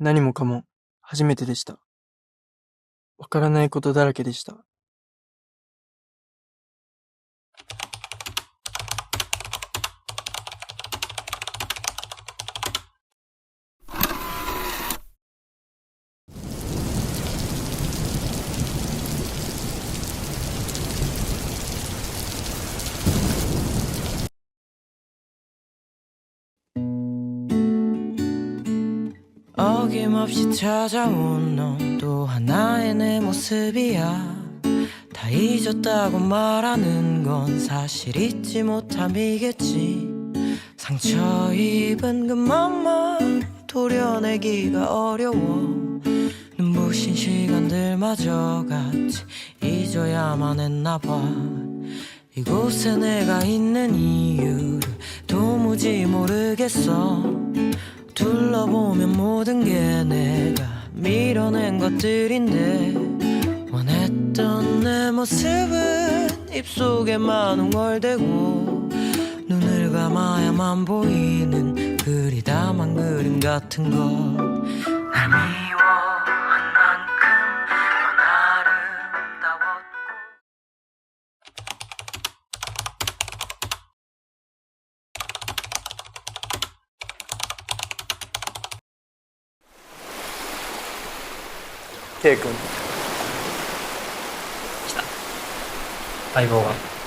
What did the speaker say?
何もかも初めてでした。わからないことだらけでした。 어김없이 찾아온 넌 또 하나의 내 모습이야. 다 잊었다고 말하는 건 사실 잊지 못함이겠지. 상처 입은 그 맘만 도려내기가 어려워. 눈부신 시간들마저 같이 잊어야만 했나 봐. 이곳에 내가 있는 이유를 도무지 모르겠어 둘러보면 모든 게 내가 밀어낸 것들인데 원했던 내 모습은 입속에만 웅얼대고 눈을 감아야만 보이는 그리다만 그림 같은 것날 미워 K 君来た。相棒が